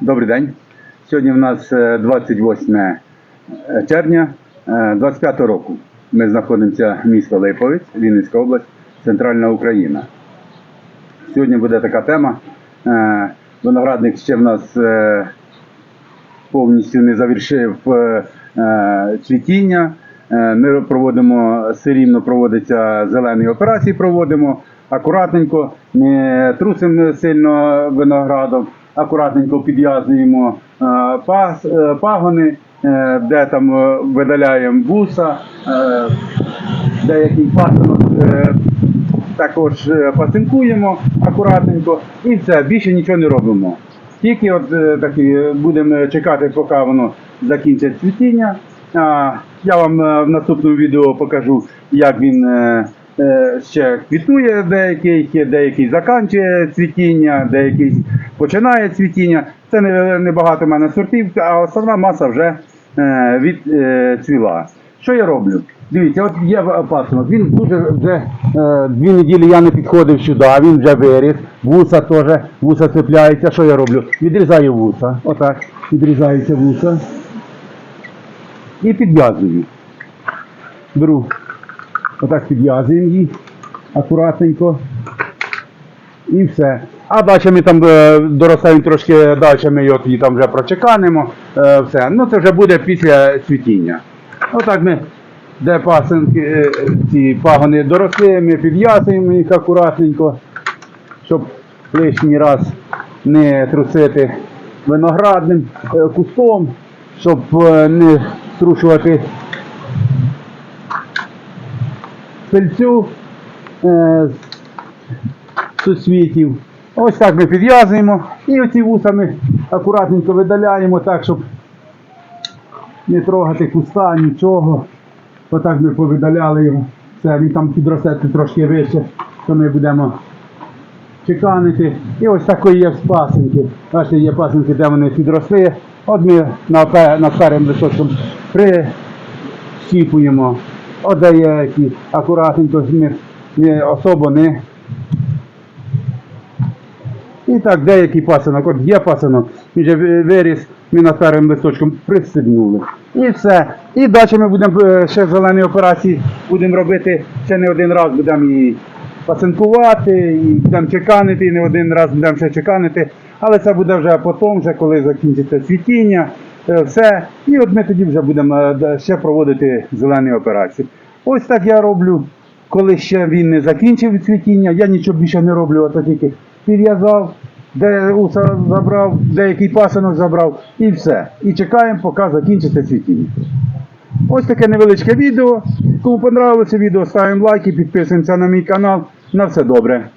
Добрий день. Сьогодні в нас е, 28 червня 25 року. Ми знаходимося в місто Липовець, Вінницька область, Центральна Україна. Сьогодні буде така тема. Е, Виноградник ще в нас е, повністю не завершив е, е, цвітіння. Е, Ми проводимо все рівно проводиться зелені операції, проводимо акуратненько, не трусимо сильно виноградом, акуратненько підв'язуємо е, е, пагони, е, де там видаляємо вуса, е, деякий пасинок е, також пасинкуємо акуратненько і все, більше нічого не робимо. Тільки от такі будемо чекати, поки воно закінчить цвітіння. Я вам в наступному відео покажу, як він ще квітує деякий, деякий закінчує цвітіння, деякий починає цвітіння. Це не, не в мене сортів, а основна маса вже е, відцвіла. Що я роблю? Дивіться, от є пасинок, він дуже вже е, дві неділі я не підходив сюди, він вже виріс, вуса теж, вуса цепляється. Що я роблю? Відрізаю вуса. Отак, відрізаються вуса. І підв'язую. Беру, отак підв'язуємо її акуратненько. І все. А далі ми там е, доростаємо трошки далі, ми її там вже прочеканемо. Е, все. Ну це вже буде після цвітіння. Отак ми, де пасенки, е, ці пагони доросли, ми підв'язуємо їх акуратненько, щоб лишній раз не трусити виноградним кустом, щоб не струшувати пильцю е, з сусвітів. Ось так ми підв'язуємо і оці вуса ми акуратненько видаляємо так, щоб не трогати куста, нічого. Отак ми повидаляли його. Все, він там підросте трошки вище, то ми будемо чеканити. І ось такої є пасенки. Бачите, є пасенки, де вони підросли. От ми на, старим листочком прищіпуємо. От де є які акуратненько, особо не. І так, деякий пасинок, от є пасинок, він вже виріс, ми на старим листочком пристебнули. І все. І далі ми будемо е, ще зелені операції будемо робити ще не один раз, будемо її пасинкувати, і будемо чеканити, і не один раз будемо ще чеканити. Але це буде вже потім, вже коли закінчиться цвітіння, все. І от ми тоді вже будемо е, ще проводити зелені операції. Ось так я роблю. Коли ще він не закінчив цвітіння, я нічого більше не роблю, ото тільки підв'язав, де уса забрав, деякий пасинок забрав і все. І чекаємо, поки закінчиться цвітіння. Ось таке невеличке відео. Кому понравилося відео, ставимо лайки, підписуємося на мій канал. На все добре.